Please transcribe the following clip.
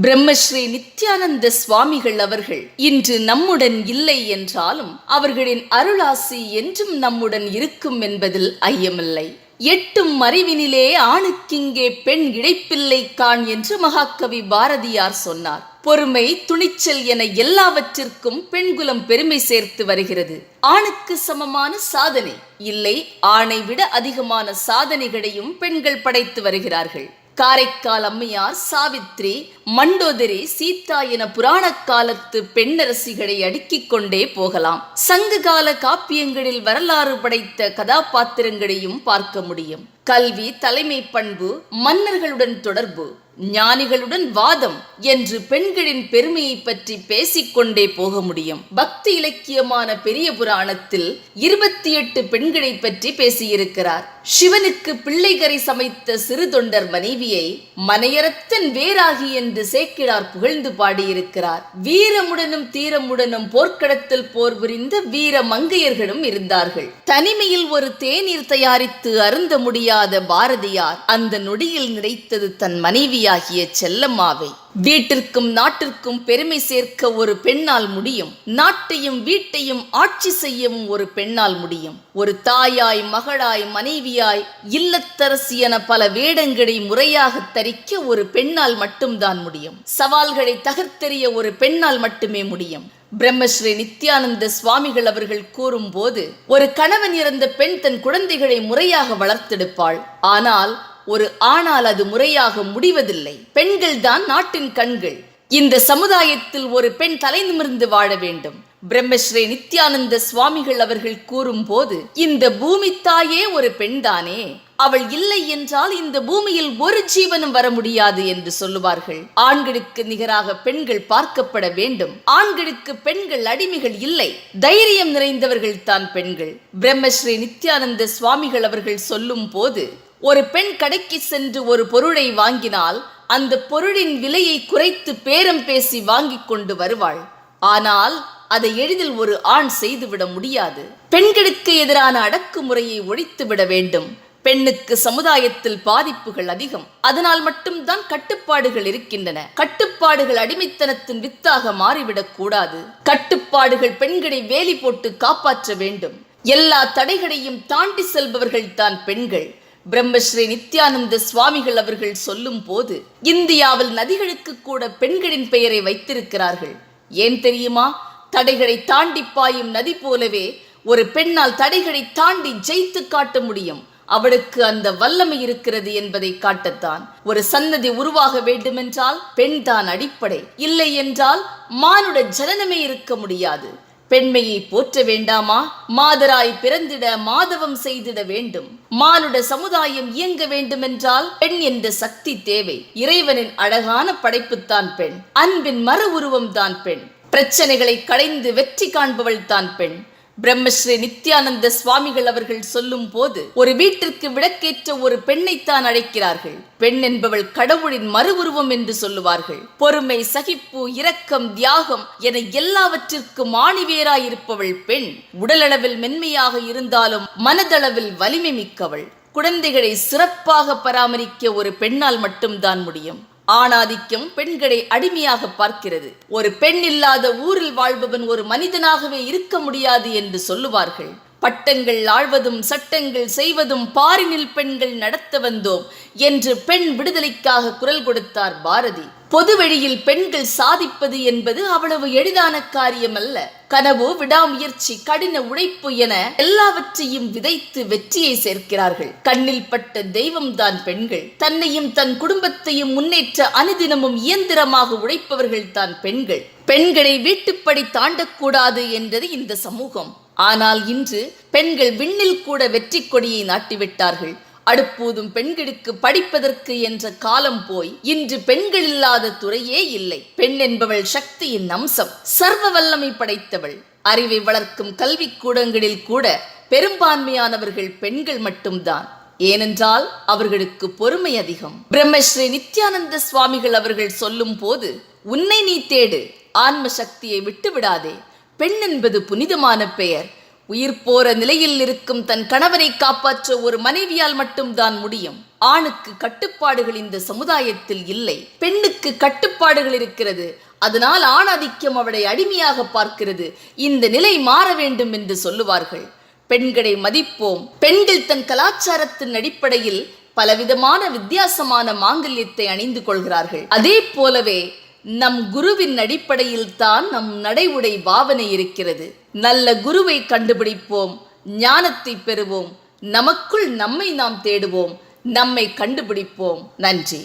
பிரம்மஸ்ரீ நித்யானந்த சுவாமிகள் அவர்கள் இன்று நம்முடன் இல்லை என்றாலும் அவர்களின் அருளாசி என்றும் நம்முடன் இருக்கும் என்பதில் ஐயமில்லை. எட்டும் அறிவினிலே ஆணுக்கிங்கே பெண் இழைப்பில்லை காண் என்று மகாகவி பாரதியார் சொன்னார். பொறுமை துணிச்சல் என எல்லாவற்றிற்கும் பெண்குலம் பெருமை சேர்த்து வருகிறது. ஆணுக்கு சமமான சாதனை இல்லை ஆணை விட அதிகமான சாதனைகளையும் பெண்கள் படைத்து வருகிறார்கள். காரைக்கால் அம்மையார் சாவித்ரி மண்டோதரி சீதா என புராண காலத்து பெண்ணரசிகளை அடுக்கிக் கொண்டே போகலாம். சங்ககால காப்பியங்களில் வரலாறு படைத்த கதாபாத்திரங்களையும் பார்க்க முடியும். கல்வி தலைமை பண்பு மன்னர்களுடன் தொடர்பு ஞானிகளுடன் வாதம் என்று பெண்களின் பெருமையை பற்றி பேசிக்கொண்டே போக முடியும். பக்தி இலக்கியமான பெரிய புராணத்தில் இருபத்தி எட்டு பெண்களை பற்றி பேசியிருக்கிறார். சிவனுக்கு பிள்ளைகரை சமைத்த சிறு தொண்டர் மனைவியை மனையரத்தன் வேராகி என்று சேக்கிழார் புகழ்ந்து பாடியிருக்கிறார். வீரமுடனும் தீரமுடனும் போர்க்களத்தில் போர் புரிந்த வீர மங்கையர்களும் இருந்தார்கள். தனிமையில் ஒரு தேநீர் தயாரித்து அருந்த முடியாத பாரதியார் அந்த நொடியில் நிறைத்தது தன் மனைவியாகிய செல்லம்மாவை. வீட்டிற்கும் நாட்டிற்கும் பெருமை சேர்க்க ஒரு பெண்ணால் முடியும். நாட்டையும் வீட்டையும் ஆட்சி செய்யவும் ஒரு பெண்ணால் முடியும். ஒரு தாயாய் மகளாய் மனைவியாய் இல்லத்தரசி என பல வேடங்களை முறையாக தரிக்க ஒரு பெண்ணால் மட்டும்தான் முடியும். சவால்களை தகர்த்தெறிய ஒரு பெண்ணால் மட்டுமே முடியும். பிரம்மஸ்ரீ நித்யானந்த சுவாமிகள் அவர்கள் கூறும்போது ஒரு கணவன் இறந்த பெண் தன் குழந்தைகளை முறையாக வளர்த்தெடுப்பாள். ஆனால் ஒரு ஆணால் அது முறையாக முடிவதில்லை. பெண்கள் தான் நாட்டின் கண்கள். இந்த சமுதாயத்தில் ஒரு பெண் தலை நிமிர்ந்து வாழ வேண்டும். பிரம்மஸ்ரீ நித்யானந்த சுவாமிகள் அவர்கள் கூறும்போது இந்த பூமி தாயே ஒரு பெண்தானே அவள் இல்லை என்றால் இந்த பூமியில் ஒரு ஜீவனும் வர முடியாது என்று சொல்லுவார்கள். ஆண்களுக்கு நிகராக பெண்கள் பார்க்கப்பட வேண்டும். ஆண்களுக்கு பெண்கள் அடிமைகள் இல்லை. தைரியம் நிறைந்தவர்கள் தான் பெண்கள். பிரம்மஸ்ரீ நித்யானந்த சுவாமிகள் அவர்கள் சொல்லும் போது ஒரு பெண் கடைக்கு சென்று ஒரு பொருளை வாங்கினால் அந்த பொருளின் விலையை குறைத்து பேரம் பேசி வாங்கிக் கொண்டு வருவாள். ஆனால் அதை எளிதில் ஒரு ஆண் செய்துவிட முடியாது. பெண்களுக்கு எதிரான அடக்குமுறையை ஒழித்து விட வேண்டும். பெண்ணுக்கு சமுதாயத்தில் பாதிப்புகள் அதிகம். அதனால் மட்டும்தான் கட்டுப்பாடுகள் இருக்கின்றன. கட்டுப்பாடுகள் அடிமைத்தனத்தின் வித்தாக மாறிவிடக் கூடாது. கட்டுப்பாடுகள் பெண்களை வேலி போட்டு காப்பாற்ற வேண்டும். எல்லா தடைகளையும் தாண்டி செல்பவர்கள் தான் பெண்கள். பிரம்மஸ்ரீ நித்யானந்த சுவாமிகள் அவர்கள் சொல்லும் போது இந்தியாவில் நதிகளுக்கு கூட பெண்களின் பெயரை வைத்திருக்கிறார்கள். ஏன் தெரியுமா? தடைகளை தாண்டி பாயும் நதி போலவே ஒரு பெண்ணால் தடைகளை தாண்டி ஜெயித்து காட்ட முடியும். அவளுக்கு அந்த வல்லமை இருக்கிறது என்பதை காட்டத்தான். ஒரு சன்னதி உருவாக வேண்டுமென்றால் பெண் தான் அடிப்படை. இல்லை என்றால் மானுட ஜனனமே இருக்க முடியாது. பெண்மையை போற்ற வேண்டாமா? மாதராய் பிறந்திட மாதவம் செய்திட வேண்டும். மானுட சமுதாயம் இயங்க வேண்டுமென்றால் பெண் என்ற சக்தி தேவை. இறைவனின் அழகான படைப்புத்தான் பெண். அன்பின் மறு உருவம் தான் பெண். பிரச்சனைகளை களைந்து வெற்றி காண்பவள் தான் பெண். பிரம்மஸ்ரீ நித்யானந்த சுவாமிகள் அவர்கள் சொல்லும் போது ஒரு வீட்டிற்கு விளக்கேற்ற ஒரு பெண்ணைத்தான் அழைக்கிறார்கள். பெண் என்பவள் கடவுளின் மறு உருவம் என்று சொல்லுவார்கள். பொறுமை சகிப்பு இரக்கம் தியாகம் என எல்லாவற்றிற்கும் ஆணிவேராயிருப்பவள் பெண். உடலளவில் மென்மையாக இருந்தாலும் மனதளவில் வலிமை மிக்கவள். குழந்தைகளை சிறப்பாக பராமரிக்க ஒரு பெண்ணால் மட்டும்தான் முடியும். ஆணாதிக்கம் பெண்களை அடிமையாக பார்க்கிறது. ஒரு பெண் இல்லாத ஊரில் வாழ்பவன் ஒரு மனிதனாகவே இருக்க முடியாது என்று சொல்லுவார்கள். பட்டங்கள் ஆழ்வதும் சட்டங்கள் செய்வதும் பாரினில் பெண்கள் நடத்த வந்தோம் என்று பெண் விடுதலைக்காக குரல் கொடுத்தார் பாரதி. பொது வழியில் பெண்கள் சாதிப்பது என்பது அவ்வளவு எளிதான காரியம் அல்ல கனவு விடாமுயற்சி கடின உழைப்பு என எல்லாவற்றையும் விதைத்து வெற்றியை சேர்க்கிறார்கள். கண்ணில் பட்ட தெய்வம்தான் பெண்கள். தன்னையும் தன் குடும்பத்தையும் முன்னேற்ற அனுதினமும் இயந்திரமாக உழைப்பவர்கள் தான் பெண்கள். பெண்களை வீட்டுப்படி தாண்டக்கூடாது என்றது இந்த சமூகம். ஆனால் இன்று பெண்கள் விண்ணில் கூட வெற்றி கொடியை நாட்டிவிட்டார்கள். அடுப்பூதும் பெண்களுக்கு படிப்பதற்கு என்ற காலம் போய் இன்று பெண்கள் இல்லாத துறையே இல்லை. பெண் என்பவள் சக்தியின் அம்சம். சர்வ வல்லமை படைத்தவள். அறிவை வளர்க்கும் கல்விக் கூடங்களில் கூட பெரும்பான்மையானவர்கள் பெண்கள் மட்டும்தான். ஏனென்றால் அவர்களுக்கு பொறுமை அதிகம். பிரம்மஸ்ரீ நித்யானந்த சுவாமிகள் அவர்கள் சொல்லும் போது உன்னை நீ தேடு. ஆன்ம சக்தியை விட்டு விடாதே பெண் என்பது புனிதமான பெயர். உயிர் போற நிலையில் இருக்கும் தன் கணவனை காப்பாற்ற ஒரு மனைவியால் மட்டும்தான் முடியும். ஆணுக்கு கட்டுப்பாடுகள் இந்த சமுதாயத்தில் இல்லை. பெண்ணுக்கு கட்டுப்பாடுகள் இருக்கிறது. அதனால் ஆணாதிக்கம் அவளை அடிமையாக பார்க்கிறது. இந்த நிலை மாற வேண்டும் என்று சொல்லுவார்கள். பெண்களை மதிப்போம். பெண்கள் தன் கலாச்சாரத்தின் அடிப்படையில் பலவிதமான வித்தியாசமான மாங்கல்யத்தை அணிந்து கொள்கிறார்கள். அதே போலவே நம் குருவின் அடிப்படையில் தான் நம் நடை உடை பாவனை இருக்கிறது. நல்ல குருவை கண்டுபிடிப்போம் ஞானத்தை பெறுவோம் நமக்குள் நம்மை நாம் தேடுவோம் நம்மை கண்டுபிடிப்போம். நன்றி.